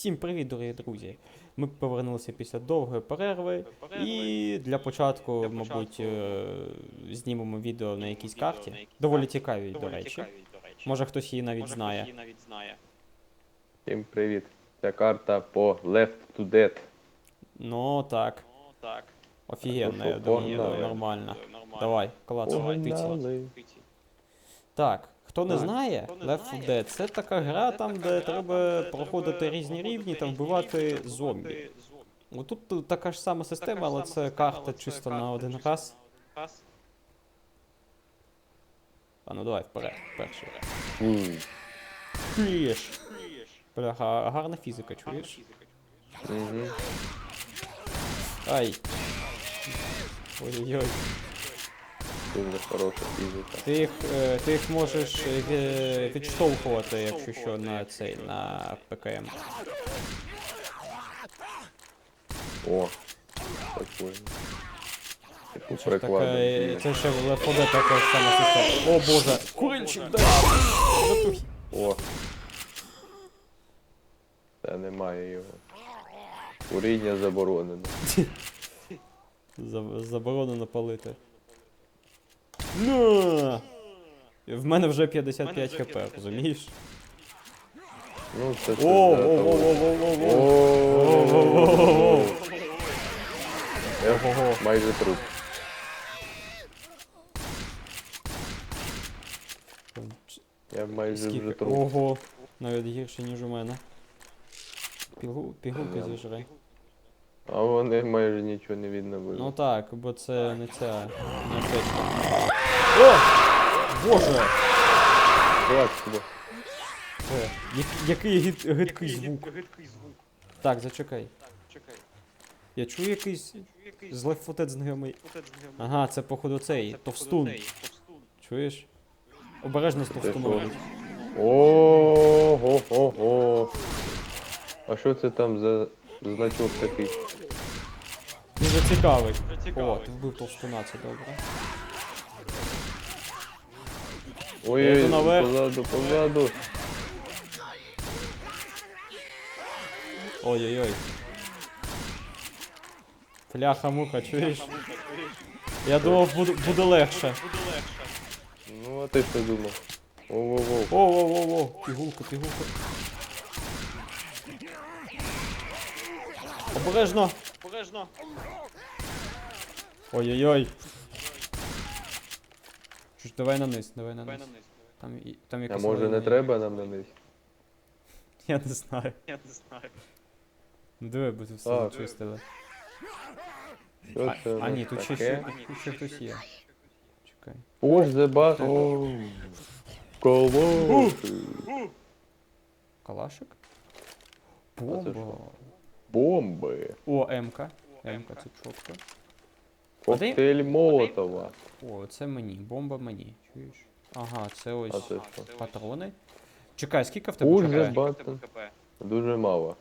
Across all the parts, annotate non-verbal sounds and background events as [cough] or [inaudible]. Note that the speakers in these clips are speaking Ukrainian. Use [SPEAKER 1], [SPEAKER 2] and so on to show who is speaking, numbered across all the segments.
[SPEAKER 1] Всім привіт, дорогі друзі! Ми повернулися після довгої перерви, і для початку, мабуть, е, знімемо відео на якійсь карті. Доволі цікавій, до речі. Може хтось її навіть знає.
[SPEAKER 2] Всім привіт. Ця карта по Left to Dead.
[SPEAKER 1] Ну так, офігенно, я думаю, нормально. Давай, клацай, тиці. Так, хто не знає, Left 4 Dead це така гра, там, де треба проходити різні рівні та вбивати зомбі. Ну, Тут тут така ж сама система, але це карта чисто на один раз. А ну давай вперед, перший. Чуєш? Бляха, гарна фізика, чуєш? Ай. Ой-ой-ой.
[SPEAKER 2] Дуже хороша фізика.
[SPEAKER 1] Ти їх, е, ти їх можеш е, відштовхувати, якщо що, на цей, на ПКМ.
[SPEAKER 2] О, прикольно. Типу
[SPEAKER 1] Це,
[SPEAKER 2] прикладно.
[SPEAKER 1] це ще в Left 4 Dead така сама система. О боже, курильчик, дай!
[SPEAKER 2] О. Та немає його. Куріння заборонено. [laughs]
[SPEAKER 1] Заборонено палити. На! В мене вже 55 хп, розумієш?
[SPEAKER 2] Ну, це це
[SPEAKER 1] О,
[SPEAKER 2] для
[SPEAKER 1] о, о, о, о, о, о.
[SPEAKER 2] О, Я
[SPEAKER 1] так, це. О! Боже!
[SPEAKER 2] Давай сюди.
[SPEAKER 1] Е, який гид, гидкий звук. Так, зачекай. Я чую якийсь з лефотет знайомий. Ага, це походу цей, товстун. Чуєш? Обережно з товстуном.
[SPEAKER 2] Ого, ого. А що це там за значок такий?
[SPEAKER 1] Дуже цікавий. О, ти вбив товстуна, це добре.
[SPEAKER 2] Ой,
[SPEAKER 1] йду наверх.
[SPEAKER 2] позаду, позаду.
[SPEAKER 1] Ой-ой-ой. Фляха муха, чуєш? Я думав, буде, буде легше.
[SPEAKER 2] Ну, а ти що думав? Воу-воу-воу.
[SPEAKER 1] О-о-о-о, пігулка, пігулка. Обережно!
[SPEAKER 3] Обережно.
[SPEAKER 1] Ой-ой-ой. Що ж, давай на низ, давай на низ. Там, і- там
[SPEAKER 2] А
[SPEAKER 1] якась
[SPEAKER 2] може не треба нам на них?
[SPEAKER 1] Я не знаю.
[SPEAKER 3] Я не знаю.
[SPEAKER 1] Ну диви, бо ти все
[SPEAKER 2] А,
[SPEAKER 1] зачистили.
[SPEAKER 2] Що
[SPEAKER 1] А,
[SPEAKER 2] це у
[SPEAKER 1] а
[SPEAKER 2] нас
[SPEAKER 1] ні, тут ще,
[SPEAKER 2] таке?
[SPEAKER 1] ще, тут ще хтось є. Чекай.
[SPEAKER 2] Ось зеба. О, Колоси.
[SPEAKER 1] Калашик?
[SPEAKER 2] це
[SPEAKER 1] Бомба.
[SPEAKER 2] Бомби.
[SPEAKER 1] О, МК. МК, це чітко.
[SPEAKER 2] Коктейль Молотова.
[SPEAKER 1] О, це мені, бомба мені. Чуєш? Ага, це
[SPEAKER 2] А
[SPEAKER 1] ось
[SPEAKER 2] це що?
[SPEAKER 1] патрони. Чекай, скільки в тебе
[SPEAKER 2] Уж
[SPEAKER 1] хп?
[SPEAKER 2] зебати. Дуже мало.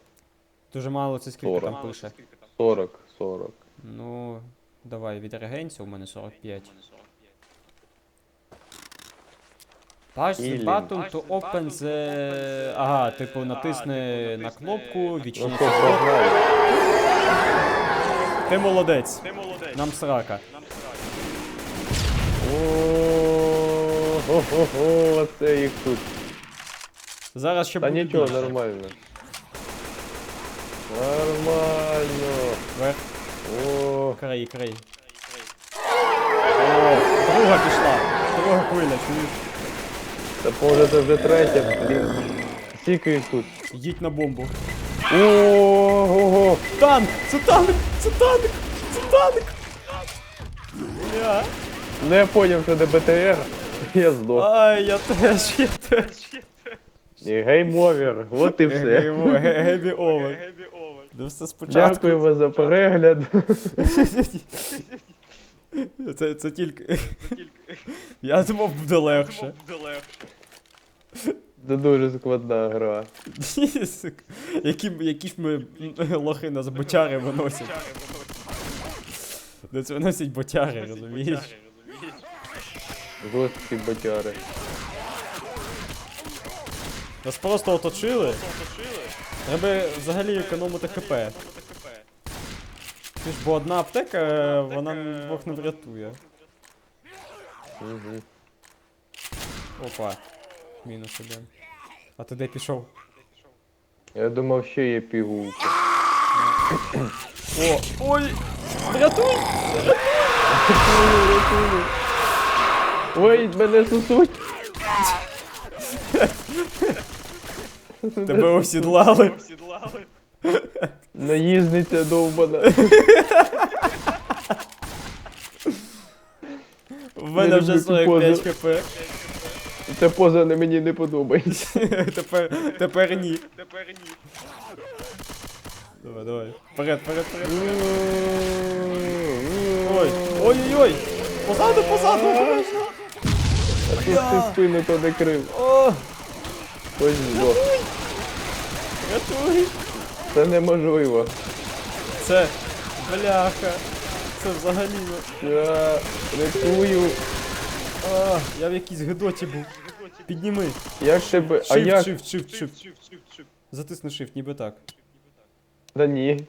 [SPEAKER 1] Дуже мало, це скільки
[SPEAKER 2] Сорок.
[SPEAKER 1] там пише.
[SPEAKER 2] 40, 40.
[SPEAKER 1] Ну, давай від реагенції, у мене 45. Pass the button to open the... Ага, типу натисни на кнопку,
[SPEAKER 2] Ну
[SPEAKER 1] відчини
[SPEAKER 2] що,
[SPEAKER 1] це.
[SPEAKER 2] погнали.
[SPEAKER 1] Ти молодець.
[SPEAKER 3] Ти молодець.
[SPEAKER 1] Нам срака.
[SPEAKER 3] Нам срать.
[SPEAKER 2] О-о-о, оце їх тут.
[SPEAKER 1] Зараз ще
[SPEAKER 2] Та
[SPEAKER 1] буде
[SPEAKER 2] нічого,
[SPEAKER 1] більше.
[SPEAKER 2] нормально. Нормально.
[SPEAKER 1] Вверх,
[SPEAKER 2] О,
[SPEAKER 1] край, край. О, друга пішла. Друга хвиля, чуєш?
[SPEAKER 2] та може це вже третя, блін. Скільки їх тут?
[SPEAKER 1] Їдь на бомбу.
[SPEAKER 2] Ого!
[SPEAKER 1] Танк! Це танк! Це танк! Це танк! Я.
[SPEAKER 2] Ну я поняв, що це БТР. Я здох.
[SPEAKER 1] Ай, я теж, я теж.
[SPEAKER 2] я І гейм-овер. От і все.
[SPEAKER 1] Гебі овер.
[SPEAKER 3] Гебі овер.
[SPEAKER 1] Ну все спочатку.
[SPEAKER 2] Дякуємо за перегляд. [laughs]
[SPEAKER 1] Це, це тільки. Я думав, буде легше.
[SPEAKER 3] Буде легше.
[SPEAKER 2] Це дуже складна гра. [laughs]
[SPEAKER 1] Які, які ж ми лохи нас ботяри виносять.
[SPEAKER 3] Чари.
[SPEAKER 1] Де це виносять ботяри, розумієш?
[SPEAKER 2] Жорсткі батяри.
[SPEAKER 1] Нас просто оточили. Треба взагалі економити хп. Ти ж, бо одна аптека, е, вона двох не врятує.
[SPEAKER 2] Угу.
[SPEAKER 1] Опа. Мінус один. А ти де пішов?
[SPEAKER 2] Я думав, ще є пігулки.
[SPEAKER 1] О! Ой! Врятуй!
[SPEAKER 2] Ой, мене сусуть!
[SPEAKER 1] Тебе осідлали.
[SPEAKER 3] Сідлали.
[SPEAKER 2] Наїзниця довбана.
[SPEAKER 1] В мене вже
[SPEAKER 2] люблю цю
[SPEAKER 1] 45 хп.
[SPEAKER 2] Ця поза не мені не подобається. [laughs]
[SPEAKER 1] тепер ні.
[SPEAKER 3] Тепер ні.
[SPEAKER 1] Давай, давай. Вперед, вперед, вперед. Ой, ой-ой-ой! Позаду, позаду! обережно.
[SPEAKER 2] А тут ти спину то не крив.
[SPEAKER 1] О,
[SPEAKER 2] Ось
[SPEAKER 1] рятуй!
[SPEAKER 2] Це неможливо.
[SPEAKER 1] Це бляха. Це взагалі. не-
[SPEAKER 2] Я рятую.
[SPEAKER 1] А, я в якійсь гидоті був. Підніми.
[SPEAKER 2] Як тебе. А
[SPEAKER 1] Shift,
[SPEAKER 2] як?
[SPEAKER 1] shift, shift, shift. Затисни shift, ніби так.
[SPEAKER 2] Та ні.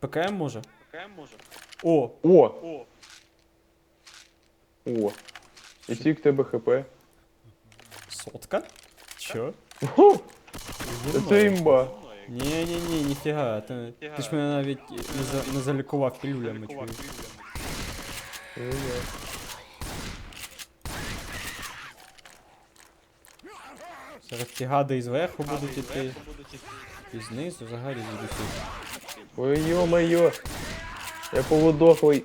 [SPEAKER 1] ПКМ може?
[SPEAKER 3] ПКМ може?
[SPEAKER 1] О,
[SPEAKER 2] О!
[SPEAKER 3] О,
[SPEAKER 2] О! І скільки в тебе хп?
[SPEAKER 1] сотка? Чо?
[SPEAKER 2] Це імба.
[SPEAKER 1] Ні, ні, ні, ніфіга. Ти, ти ж мене навіть не, за, не залікував пілюлями, чуєш. Зараз ті гади і зверху будуть іти. І знизу взагалі звідусі.
[SPEAKER 2] Ой, йо-моє. Я полудохлий.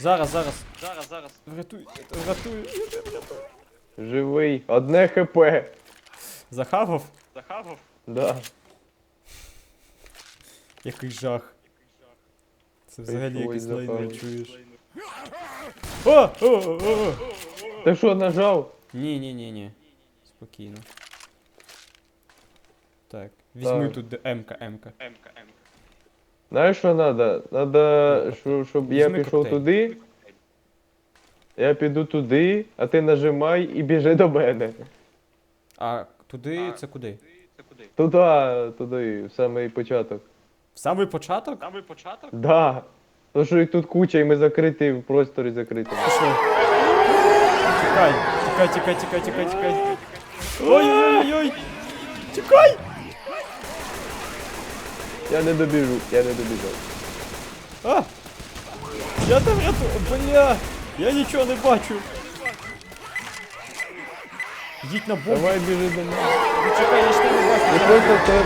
[SPEAKER 1] Зараз, зараз.
[SPEAKER 3] Зараз, зараз.
[SPEAKER 1] Врятуй, врятуй, я тебе врятую.
[SPEAKER 2] Живий. Одне хп.
[SPEAKER 1] Захавав?
[SPEAKER 3] Захавав?
[SPEAKER 2] Да.
[SPEAKER 1] Який жах. Це взагалі якийсь лайнер, чуєш. О! О! О! О!
[SPEAKER 2] Ти що нажав?
[SPEAKER 1] Ні, ні, ні, ні. Спокійно. Так, візьми
[SPEAKER 2] Так.
[SPEAKER 1] тут де М-ка, М-ка.
[SPEAKER 2] Знаєш, що треба? Треба, щоб, я
[SPEAKER 1] Візьми
[SPEAKER 2] пішов
[SPEAKER 1] коктейль.
[SPEAKER 2] туди. Я піду туди, а ти нажимай і біжи до мене.
[SPEAKER 1] А туди це куди?
[SPEAKER 3] Це куди?
[SPEAKER 2] Туди, туди, в самий початок.
[SPEAKER 1] В самий початок?
[SPEAKER 3] Самий початок?
[SPEAKER 2] Да. То що їх тут куча, і ми закриті в просторі закритому.
[SPEAKER 1] Пішли. Тікай, тікай, тікай, тікай, тікай, тікай. Ой-ой-ой! Тікай!
[SPEAKER 2] Я не добіжу, я не добіжу.
[SPEAKER 1] А! Я там рятую. Бля! Я нічого не бачу. Їдь на бомбу.
[SPEAKER 2] Давай біжи до мене.
[SPEAKER 1] Чекай, я ж тебе не бачу.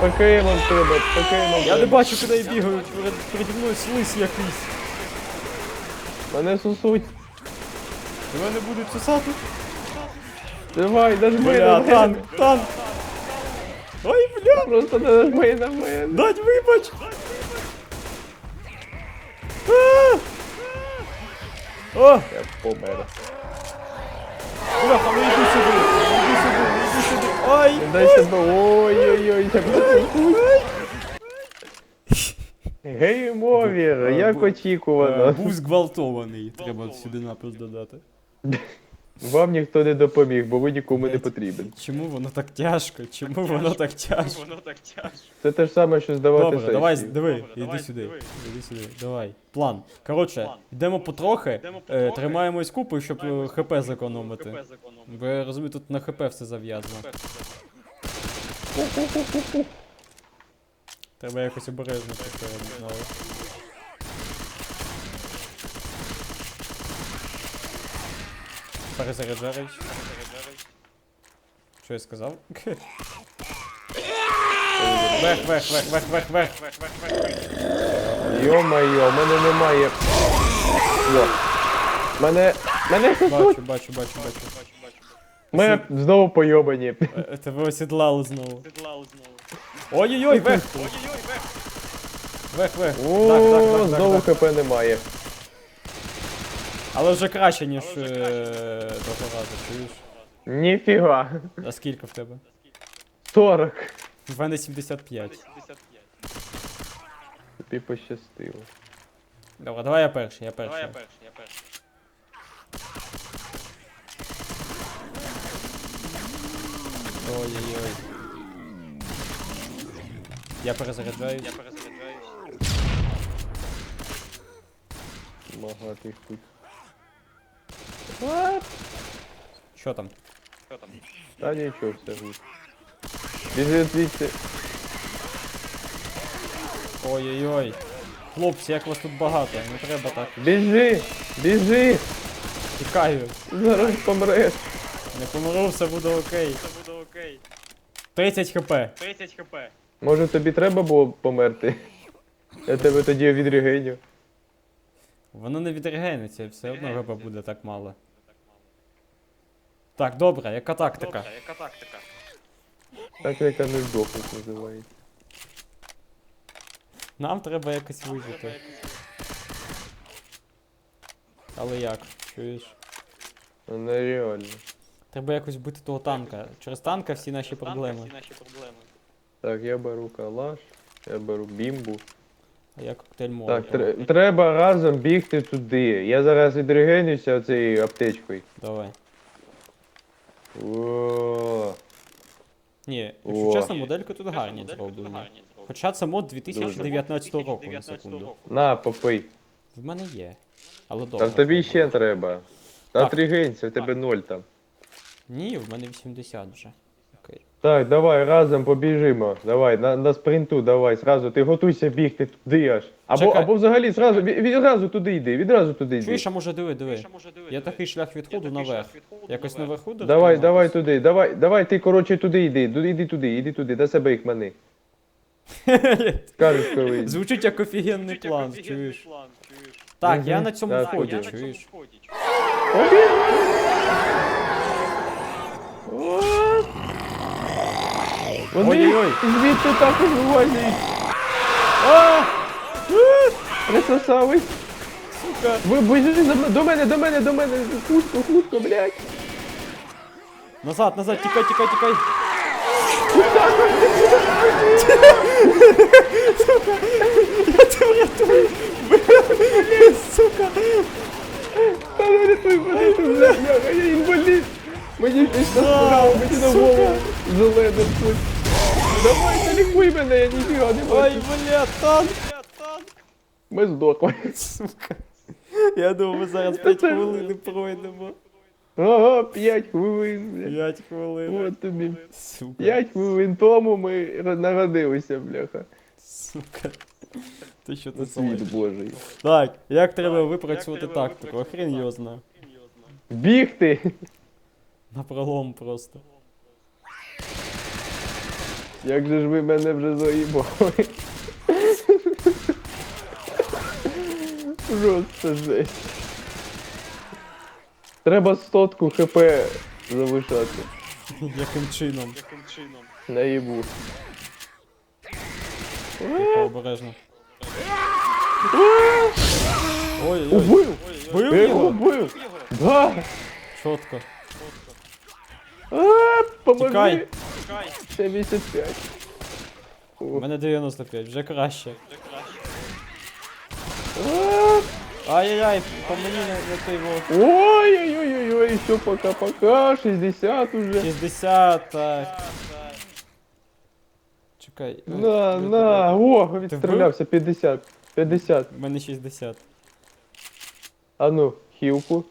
[SPEAKER 2] покемон треба, покемон.
[SPEAKER 1] Я не бачу, куди я бігаю. Переді мною слизь якийсь.
[SPEAKER 2] Мене сусуть.
[SPEAKER 1] Тебе не будуть сосати.
[SPEAKER 2] Давай, на
[SPEAKER 1] Бля,
[SPEAKER 2] мене.
[SPEAKER 1] танк, танк. Бля,
[SPEAKER 2] Просто нажми на мене.
[SPEAKER 1] дать вибач. А! О,
[SPEAKER 2] Я помер.
[SPEAKER 1] бляха, ну йди сюди. Іди сюди, іди сюди. Ай,
[SPEAKER 2] Дай себе. Ой-ой-ой, я просто Гейм овер, як очікувано.
[SPEAKER 1] Був зґвалтований, треба сюди напис додати. [laughs]
[SPEAKER 2] Вам ніхто не допоміг, бо ви нікому не потрібен.
[SPEAKER 1] Чому воно так тяжко? Чому воно так тяжко?
[SPEAKER 3] Воно так тяжко.
[SPEAKER 2] Це те ж саме, що здавати
[SPEAKER 1] Добре,
[SPEAKER 2] сесію.
[SPEAKER 1] давай, диви,
[SPEAKER 3] Добре,
[SPEAKER 1] іди сюди.
[SPEAKER 3] диви.
[SPEAKER 1] Іди сюди, давай. План. Коротше,
[SPEAKER 3] План.
[SPEAKER 1] йдемо потрохи,
[SPEAKER 3] Йдемо
[SPEAKER 1] е, тримаємось купи, щоб е,
[SPEAKER 3] Тримаємось
[SPEAKER 1] ХП зекономити. Бо я розумію, тут на ХП все зав'язано. Треба якось обережно попередити знову. Перезаряджаєш. Що я сказав? Вверх, вверх, вверх, вверх, вверх, вверх.
[SPEAKER 2] Йо-моє, в мене немає. О. Мене. Мене сусуть!
[SPEAKER 1] Бачу, бачу, бачу, бачу.
[SPEAKER 2] Ми знову пойобані.
[SPEAKER 1] Е, Тебе осідлали знову.
[SPEAKER 3] Сідлали знову.
[SPEAKER 1] Ой-ой-ой, вверх!
[SPEAKER 3] Ой-ой-ой, вверх.
[SPEAKER 1] Вверх, вверх.
[SPEAKER 2] О,
[SPEAKER 1] Так, так, так, так,
[SPEAKER 2] знову
[SPEAKER 1] так.
[SPEAKER 2] хп немає.
[SPEAKER 1] Але вже краще, ніж е, того разу, чуєш?
[SPEAKER 2] Ніфіга.
[SPEAKER 1] А скільки в тебе?
[SPEAKER 2] 40.
[SPEAKER 1] В мене 75.
[SPEAKER 3] 75.
[SPEAKER 2] Тобі пощастило.
[SPEAKER 1] Добре, давай я перший, я перший.
[SPEAKER 3] Давай я перший, я перший.
[SPEAKER 1] Ой-ой-ой. Я перезаряджаюсь.
[SPEAKER 3] Я перезаряджаюсь.
[SPEAKER 2] Багатий хуй.
[SPEAKER 1] Що там?
[SPEAKER 3] Що там?
[SPEAKER 2] Та нічого, все гуд. Біжи звідси.
[SPEAKER 1] Ой-ой-ой. Хлопці, як вас тут багато, не треба так.
[SPEAKER 2] Біжи! Біжи!
[SPEAKER 1] Тікаю.
[SPEAKER 2] Зараз помреш.
[SPEAKER 1] Не помру, все буде окей.
[SPEAKER 3] Це буде окей.
[SPEAKER 1] 30 хп.
[SPEAKER 3] 30 хп.
[SPEAKER 2] Може тобі треба було померти? Я тебе тоді відрегеню.
[SPEAKER 1] Воно не відрегениться, все одно геба буде так мало. Так, добре, яка тактика?
[SPEAKER 3] Добре, яка тактика?
[SPEAKER 2] Так яка не здохнуть називається.
[SPEAKER 1] Нам треба якось вижити. Але як? Чуєш?
[SPEAKER 2] Ну нереально.
[SPEAKER 1] Треба якось вбити того танка. Через танка всі наші проблеми.
[SPEAKER 3] Всі наші проблеми.
[SPEAKER 2] Так, я беру калаш, я беру бімбу.
[SPEAKER 1] А я коктейль
[SPEAKER 2] Так,
[SPEAKER 1] молотова.
[SPEAKER 2] треба разом бігти туди. Я зараз відрегенюся цією аптечкою.
[SPEAKER 1] Давай.
[SPEAKER 2] О,
[SPEAKER 1] Ні, якщо
[SPEAKER 2] О.
[SPEAKER 1] чесно, модельки тут гарні зроблені. Хоча це мод 2019 року, на секунду.
[SPEAKER 2] на, попий.
[SPEAKER 1] В мене є. Але добре.
[SPEAKER 2] Там тобі ще треба. Та
[SPEAKER 1] Так.
[SPEAKER 2] тригенься, в тебе ноль там.
[SPEAKER 1] Ні, в мене 80 вже.
[SPEAKER 2] Так, давай разом побіжимо. Давай, на, на спринту, давай, зразу. Ти готуйся бігти туди аж. Або,
[SPEAKER 1] Чекай.
[SPEAKER 2] або взагалі зразу, ві- відразу туди йди, відразу туди йди.
[SPEAKER 1] Чуєш, а може диви, диви.
[SPEAKER 3] Диви.
[SPEAKER 1] такий шлях відходу наверх.
[SPEAKER 3] шлях відходу
[SPEAKER 1] Якось
[SPEAKER 3] наверх.
[SPEAKER 1] наверху
[SPEAKER 2] Давай, давай туди, давай, давай, ти коротше туди йди, ду- іди туди, іди туди, до себе їх мани. [laughs] Скажеш, коли.
[SPEAKER 1] Звучить як офігенний
[SPEAKER 3] Звучить як
[SPEAKER 1] план,
[SPEAKER 3] офігенний
[SPEAKER 1] чуєш.
[SPEAKER 3] план, чуєш.
[SPEAKER 1] Так,
[SPEAKER 2] Мгм.
[SPEAKER 1] я на цьому
[SPEAKER 2] Так,
[SPEAKER 3] я
[SPEAKER 1] вході,
[SPEAKER 3] на цьому
[SPEAKER 1] чуєш.
[SPEAKER 3] вході, чуєш.
[SPEAKER 2] Вони
[SPEAKER 1] Ой-ой-ой.
[SPEAKER 2] звідти також вивозять. А! Присосались.
[SPEAKER 1] Сука.
[SPEAKER 2] Ви біжи за м- до мене, до мене, до мене. Хутко, хутко, блядь.
[SPEAKER 1] Назад, назад, тікай, тікай, тікай. Сука, я тебе рятую. Блін, Сука.
[SPEAKER 2] Та ну рятуй, ти, блядь, я, я інвалід. Мені щось насправо, мені на голову зелене тут. Давай, лікуй мене, я ніфіга не
[SPEAKER 1] Ой,
[SPEAKER 2] бачу.
[SPEAKER 1] бля, танк.
[SPEAKER 3] Бля, танк.
[SPEAKER 2] Ми здохли.
[SPEAKER 1] Сука. Я думав, ми зараз 5
[SPEAKER 2] теж
[SPEAKER 1] хвилин пройдемо.
[SPEAKER 2] Ага, 5 хвилин, блядь.
[SPEAKER 1] 5 хвилин.
[SPEAKER 2] От тобі.
[SPEAKER 1] Сука.
[SPEAKER 2] 5 хвилин тому ми народилися, бляха.
[SPEAKER 1] Сука. Ти що ти
[SPEAKER 2] Світ
[SPEAKER 1] солиш?
[SPEAKER 2] Божий.
[SPEAKER 1] Так, як треба випрацювати тактику? Охрен його знає.
[SPEAKER 2] Бігти.
[SPEAKER 1] На пролом просто.
[SPEAKER 2] Як же ж ви мене вже заїбали? Просто жесть. Треба сотку хп залишати.
[SPEAKER 1] Яким чином?
[SPEAKER 3] Яким чином?
[SPEAKER 2] Наїбу.
[SPEAKER 1] Тихо, обережно. Ой, ой,
[SPEAKER 2] Убив!
[SPEAKER 1] Бив
[SPEAKER 2] Я його
[SPEAKER 1] його?
[SPEAKER 2] убив! Да!
[SPEAKER 1] Чотко.
[SPEAKER 2] А, поможи!
[SPEAKER 1] Тікай.
[SPEAKER 3] Чекай,
[SPEAKER 2] 75.
[SPEAKER 1] У мене 95, вже краще.
[SPEAKER 3] вже краще.
[SPEAKER 2] А,
[SPEAKER 1] Ай-яй-яй, по мені не, не той во.
[SPEAKER 2] Ой-ой-ой-ой, еще пока-пока, 60 уже.
[SPEAKER 1] 60, так.
[SPEAKER 3] Так, так.
[SPEAKER 1] Чекай.
[SPEAKER 2] На,
[SPEAKER 1] ну,
[SPEAKER 2] на, о, відстрілявся, 50, 50.
[SPEAKER 1] У мене 60.
[SPEAKER 2] А ну, хілку.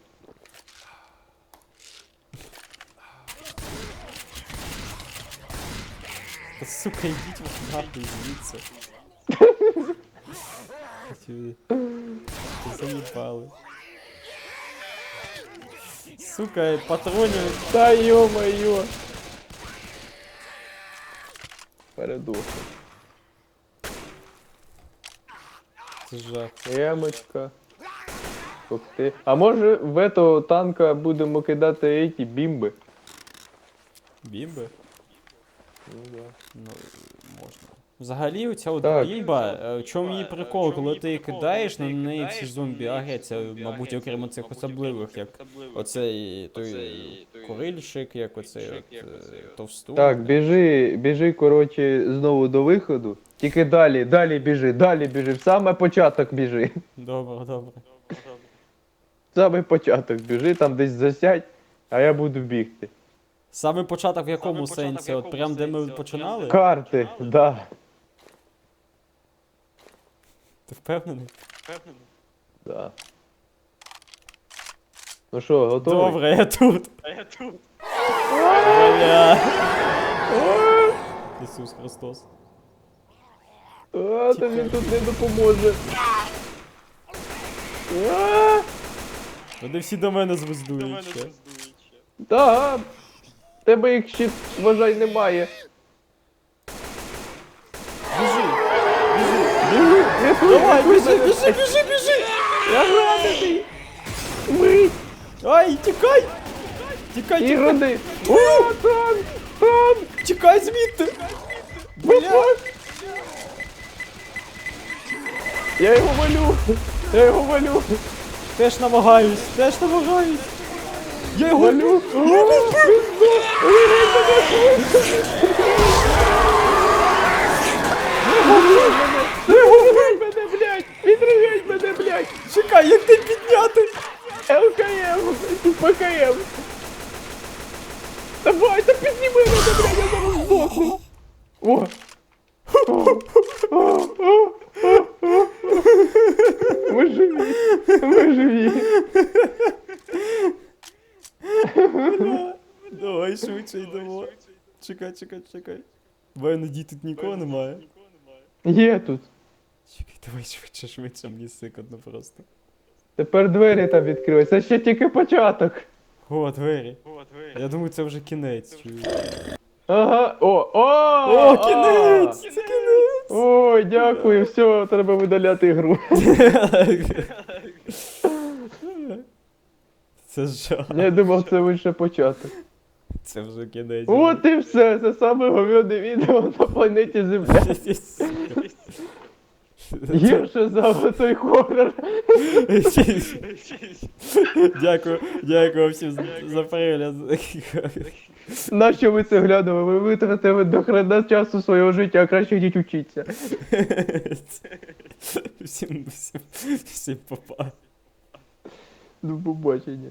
[SPEAKER 1] сука, йдіть ви нахуй звідси. Хотіли. Заїбали. Сука, патронів.
[SPEAKER 2] Та ё-моё. Передух.
[SPEAKER 1] Це жах.
[SPEAKER 2] Ямочка. Коктейль. А може в этого танка будемо кидати эти бімби?
[SPEAKER 1] Бімби?
[SPEAKER 2] Ну да.
[SPEAKER 1] Ну, можна. Взагалі, оця от
[SPEAKER 2] Так.
[SPEAKER 1] е, в чому її прикол, коли ти
[SPEAKER 3] прикол,
[SPEAKER 1] кидаєш, на неї всі
[SPEAKER 3] на
[SPEAKER 1] зомбі
[SPEAKER 3] зомбі
[SPEAKER 1] мабуть, окремо цих особливих, як оцей той курильщик, як оцей от, е, товстун.
[SPEAKER 2] Так, біжи, біжи, коротше, знову до виходу. Тільки далі, далі біжи, далі біжи. В саме початок біжи.
[SPEAKER 1] Добре, добре.
[SPEAKER 2] В саме початок біжи, там десь засядь, а я буду бігти.
[SPEAKER 1] Саме початок в якому сенсі? От прям де ми починали?
[SPEAKER 2] Карти, да.
[SPEAKER 1] Ти впевнений?
[SPEAKER 3] Впевнений?
[SPEAKER 2] Да. Ну що, готовий?
[SPEAKER 1] Добре, я тут.
[SPEAKER 3] А я тут.
[SPEAKER 1] Бля. Ісус Христос.
[SPEAKER 2] А, та він тут не допоможе. А,
[SPEAKER 1] Вони всі до мене
[SPEAKER 3] До
[SPEAKER 1] звездують
[SPEAKER 3] мене
[SPEAKER 1] ще.
[SPEAKER 3] звездують ще.
[SPEAKER 2] Тебе їх ще, вважай, немає.
[SPEAKER 1] Біжи!
[SPEAKER 2] Біжи, рятуй,
[SPEAKER 1] Давай, біжи, біжи, біжи, біжи!
[SPEAKER 2] Я ранений. Мить,
[SPEAKER 1] Ай, тікай! Тікай, тікай!
[SPEAKER 2] іроди. О, танк, танк.
[SPEAKER 1] Тікай звідти!
[SPEAKER 2] Бля. Я його валю. Я його валю.
[SPEAKER 1] Теж намагаюсь, теж намагаюсь! Я його
[SPEAKER 2] мене. Відривай мене, блядь! Відривай мене, блядь!
[SPEAKER 1] Чекай, як ти підняти?
[SPEAKER 2] ЛКМ! ПКМ! Давай, та підніми мене, блядь, я зараз здохну! О! Ми живі! Ми живі!
[SPEAKER 1] Давай швидше йдемо. Чекай, чекай, чекай. Бо надій тут
[SPEAKER 3] нікого немає.
[SPEAKER 2] Є тут.
[SPEAKER 1] Чекай, давай швидше, швидше, мені сикотно просто.
[SPEAKER 2] Тепер двері там відкрились. Це ще тільки початок.
[SPEAKER 1] О, двері.
[SPEAKER 3] О, двері.
[SPEAKER 1] Я думаю, це вже кінець. чую.
[SPEAKER 2] Ага. О! О!
[SPEAKER 1] О, кінець! Це кінець!
[SPEAKER 2] Ой, дякую, все, треба видаляти гру. [laughs] [laughs]
[SPEAKER 1] Це жах.
[SPEAKER 2] Я думав, це лише початок.
[SPEAKER 1] Це вже кінець.
[SPEAKER 2] От і все, це саме говьоне відео на планеті Земля. Гірше за той хорор.
[SPEAKER 1] Дякую, дякую всім за- за перегляд.
[SPEAKER 2] Нащо ви це глянули? Ви витратили до хрена часу свого життя, а краще йдіть учіться.
[SPEAKER 1] Всім, всім, всім попа.
[SPEAKER 2] До побачення.